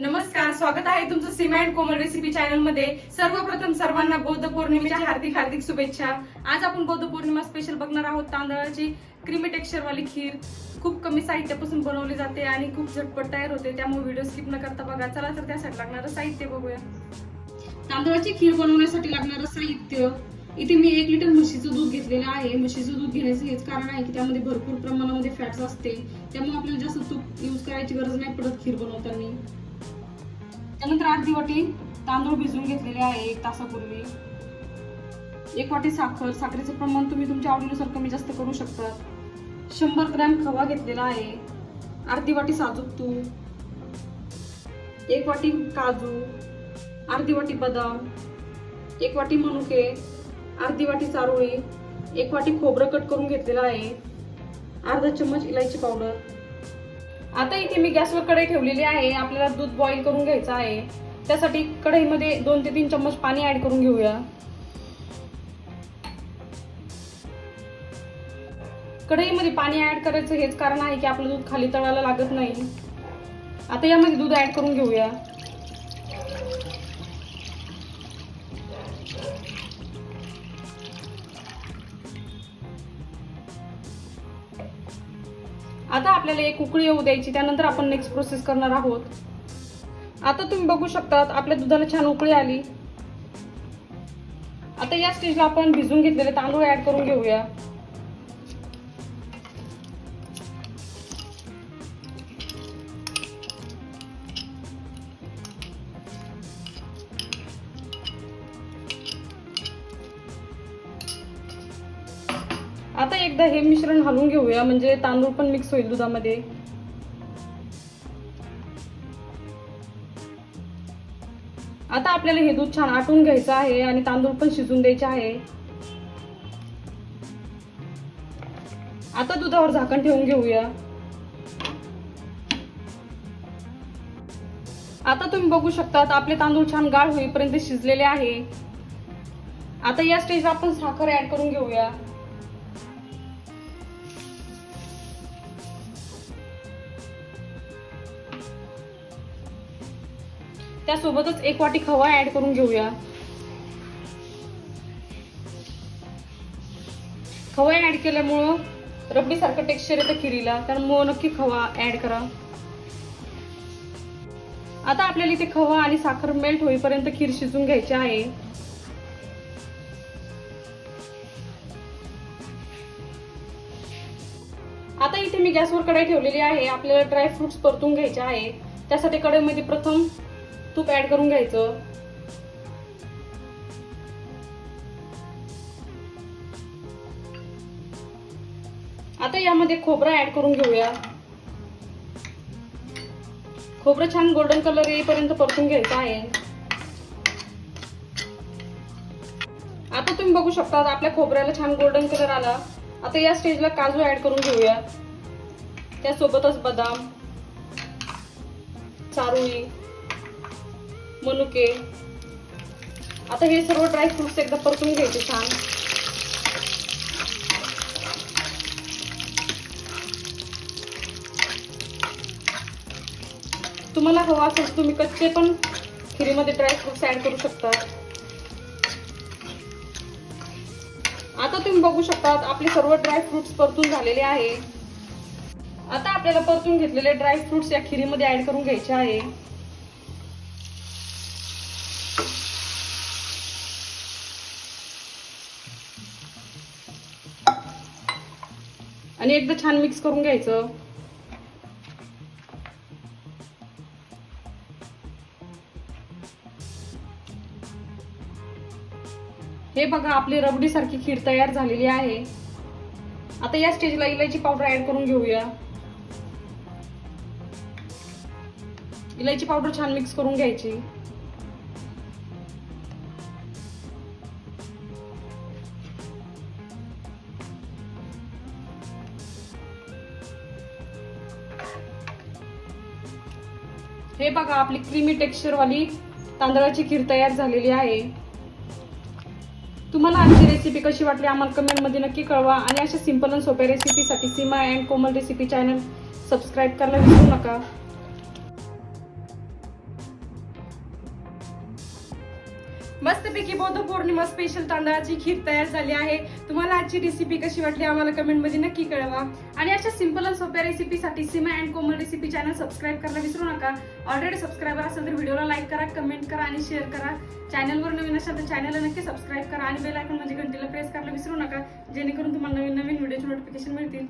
नमस्कार स्वागत आहे तुमचं सीमा अँड कोमल रेसिपी चॅनलमध्ये सर्वप्रथम सर्वांना बौद्ध पौर्णिमेच्या हार्दिक हार्दिक शुभेच्छा. आज आपण बौद्ध पौर्णिमा स्पेशल बघणार आहोत तांदळाची क्रीमी टेक्स्चर वाली खीर. खूप कमी साहित्यापासून बनवली जाते आणि खूप झटपट तयार होते त्यामुळे व्हिडिओ स्किप न करता बघा. चला तर त्यासाठी लागणारं साहित्य बघूया. तांदळाची खीर बनवण्यासाठी लागणारं साहित्य. इथे मी एक लिटर म्हशीचं दूध घेतलेलं आहे. म्हशीचं दूध घेण्याचं हेच कारण आहे की त्यामध्ये भरपूर प्रमाणामध्ये फॅट्स असते. त्यामुळे आपल्याला जास्त तूप यूज करायची गरज नाही पडत खीर बनवताना. त्यानंतर अर्धी वाटी तांदूळ भिजवून घेतलेले आहे एक तासापूर्वी. एक वाटी साखर साखरेचं प्रमाण तुम्ही तुमच्या आवडीनुसार कमी जास्त करू शकता. शंभर ग्रॅम खवा घेतलेला आहे. अर्धी वाटी साजूक तूप. एक वाटी काजू. अर्धी वाटी बदाम. एक वाटी मनुके. अर्धी वाटी चारोळी. एक वाटी खोबरं कट करून घेतलेलं आहे. अर्धा चम्मच इलायची पावडर. आता इथे मी गॅसवर कढई ठेवलेली आहे. आपल्याला दूध बॉईल करून घ्यायचं आहे. त्यासाठी कढईमध्ये दोन ते तीन चम्मच पाणी ॲड करून घेऊया. कढईमध्ये पाणी ॲड करायचं हेच कारण आहे की आपलं दूध खाली तळायला लागत नाही. आता यामध्ये दूध ॲड करून घेऊया. आता आपल्याला एक उकळी येऊ द्यायची त्यानंतर आपण नेक्स्ट प्रोसेस करणार आहोत. आता तुम्ही बघू शकतात आपल्या दुधाला छान उकळी आली. आता या स्टेजला आपण भिजून घेतलेले तांदूळ ॲड करून घेऊया. आता एकदा हे मिश्रण हलवून घेऊया म्हणजे तांदूळ पण मिक्स होईल दुधामध्ये. आता आपल्याला हे दूध छान आटून घ्यायचं आहे आणि तांदूळ पण शिजून द्यायचे आहे. आता दुधावर झाकण ठेवून घेऊया. आता तुम्ही बघू शकतात आपले तांदूळ छान गाळ होईपर्यंत शिजलेले आहे. आता या स्टेजला आपण साखर ऍड करून घेऊया. त्यासोबतच एक वाटी खवा ऍड करून घेऊया. खवा ऍड केल्यामुळं रबडी सारखं टेक्स्चर येतं खिरीला त्यामुळं नक्की खवा ऍड करा. आता आपल्याला इथे खवा आणि साखर मेल्ट होईपर्यंत खीर शिजून घ्यायची आहे. आता इथे मी गॅसवर कढाई ठेवलेली आहे. आपल्याला ड्रायफ्रुट्स परतून घ्यायचे आहे. त्यासाठी कढईमध्ये प्रथम तूप ऍड करून घ्यायचं. आता यामध्ये खोबरं ऍड करून घेऊया. खोबरं छान गोल्डन कलर येईपर्यंत परतून घ्यायचं आहे. आता तुम्ही बघू शकता आपल्या खोबऱ्याला छान गोल्डन कलर आला. आता या स्टेजला काजू ऍड करून घेऊया. त्यासोबतच बदाम चारुळी. मनुके आता हे सर्व ड्रायफ्रुट्स एकदा परतून घ्यायचे छान. तुम्हाला हवा असेल तुम्ही कच्चे पण खिरीमध्ये ड्रायफ्रुट्स ऍड करू शकता. आता तुम्ही बघू शकतात आपले सर्व ड्रायफ्रुट्स परतून झालेले आहे. आता आपल्याला परतून घेतलेले ड्राय फ्रुट्स या खिरीमध्ये ऍड करून घ्यायचे आहे. आणि एकदा छान मिक्स करून घ्यायचं. हे बघा आपली रबडी सारखी खीर तयार झालेली आहे. आता या स्टेजला इलायची पावडर ऍड करून घेऊया. इलायची पावडर छान मिक्स करून घ्यायची. हे बघा आपली क्रीमी टेक्स्चरवाली तांदळाची खीर तयार झालेली आहे. तुम्हाला आमची रेसिपी कशी वाटली आम्हाला कमेंटमध्ये नक्की कळवा आणि अशा सिंपल आणि सोप्या रेसिपीसाठी Seema and Komal recipe channel subscribe करायला विसरू नका. मस्तपैकी बौद्ध पौर्णिमा स्पेशल तांदळाची खीर तयार झाली आहे. तुम्हाला आजची रेसिपी कशी वाटली आम्हाला कमेंटमध्ये नक्की कळवा. आणि अशा सिंपल आणि सोप्या रेसिपीसाठी Seema and Komal recipe channel subscribe करायला विसरू नका. ऑलरेडी सबस्क्रायबर असेल तर व्हिडिओला लाईक करा कमेंट करा आणि शेअर करा. चॅनलवर नवीन असाल तर चॅनलला नक्की सबस्क्राईब करा आणि बेल आयकॉन म्हणजे घंटीला प्रेस करायला विसरू नका. जेणेकरून तुम्हाला नवीन नवीन व्हिडिओचे नोटिफिकेशन मिळतील.